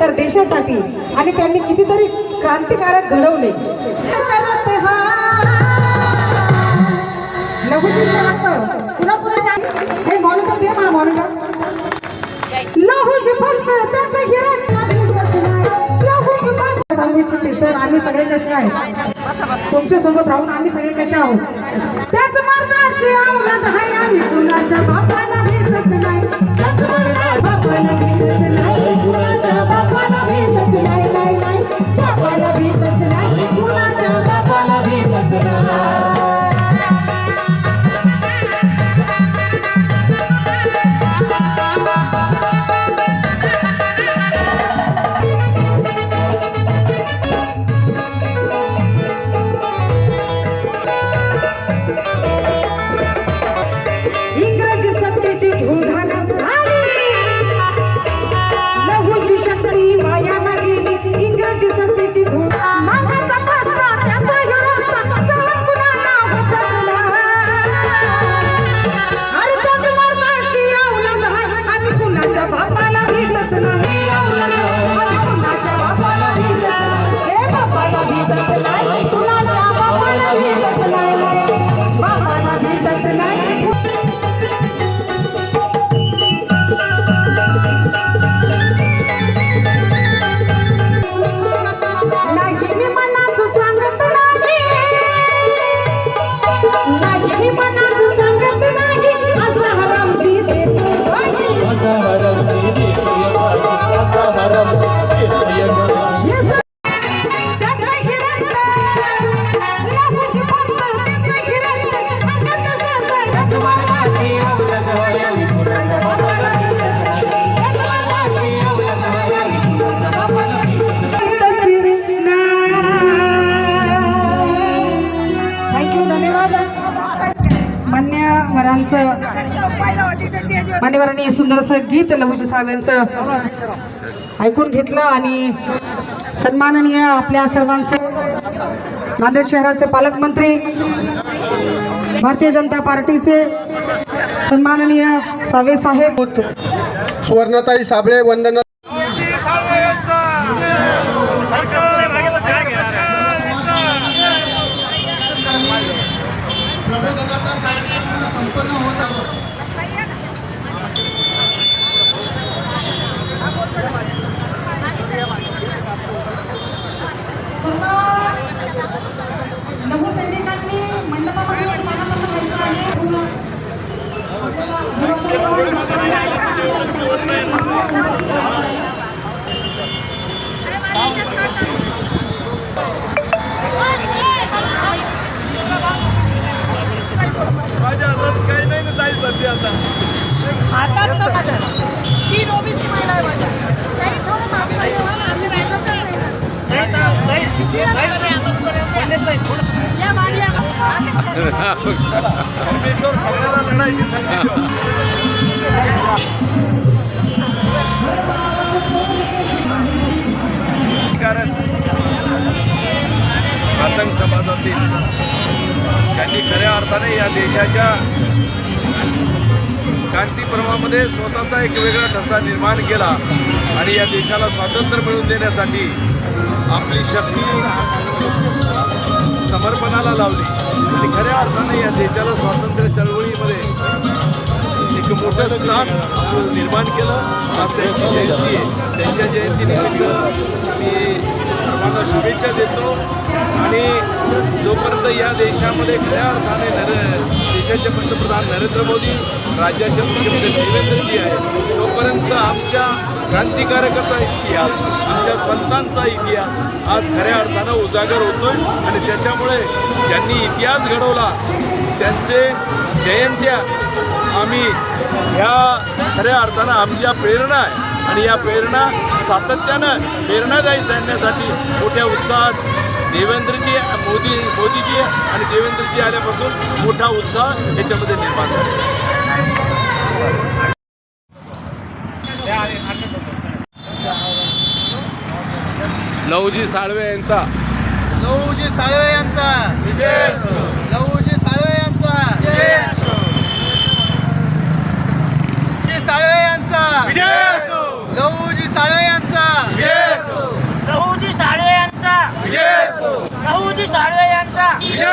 तर देशासाठी. आणि त्यांनी कितीतरी क्रांतिकारक घडवले. हे मॉनिटर दे मला मॉनिटर. सांगू इच्छिते सर आम्ही सगळे कसे आहेत? तुमच्यासोबत राहून आम्ही सगळे कसे आहोत? त्याच मार्गाचे मान्यवरांचं मान्यवरांनी सुंदरसं गीत लहूजी साहेबांचं ऐकून घेतलं आणि सन्माननीय आपल्या सर्वांचं नांदेड शहराचे पालकमंत्री भारतीय जनता पार्टीचे सन्माननीय सावे साहेब. सुवर्णताई साबळे वंदना माझ्या हातात काही नाही ना ताई सध्या आता. तीन ओबीसी महिला आहे माझ्या काही थोडं मागे मागे व्हा ना, आम्ही राहिलो तर. या मागे या. परमेश्वर सगळ्याला लढायची संधी देतो. कारण समाजातील त्यांनी खऱ्या अर्थाने या देशाच्या क्रांतीपर्वामध्ये स्वतःचा एक वेगळा ठसा निर्माण केला आणि या देशाला स्वातंत्र्य मिळवून देण्यासाठी आपली शक्ती समर्पणाला लावली आणि खऱ्या अर्थाने या देशाला स्वातंत्र्य चळवळीमध्ये मोठं स्थान निर्माण केलं. आज त्यांची जयंती आहे. त्यांच्या जयंतीनिमित्त मी सर्वांना शुभेच्छा देतो. आणि जोपर्यंत या देशामध्ये खऱ्या अर्थाने नर देशाचे पंतप्रधान नरेंद्र मोदी राज्याचे मुख्यमंत्री देवेंद्रजी आहे तोपर्यंत आमच्या क्रांतिकारकाचा इतिहास आमच्या संतांचा इतिहास आज खऱ्या अर्थानं उजागर होतोय आणि त्याच्यामुळे ज्यांनी इतिहास घडवला त्यांचे जयंत्या आम्ही ह्या खऱ्या अर्थानं आमच्या प्रेरणा आहे. आणि या प्रेरणा सातत्यानं प्रेरणादायी सांगण्यासाठी मोठ्या उत्साहात देवेंद्रजी मोदी मोदीजी आणि देवेंद्रजी आल्यापासून मोठा उत्साह याच्यामध्ये निर्माण झाला. लवजी साळवे यांचा. लहूजी साळवे यांचा लहूजी साळवे यांचा साळवे यांचा लहूजी साळवे यांचा लहुजी साळवे यांचा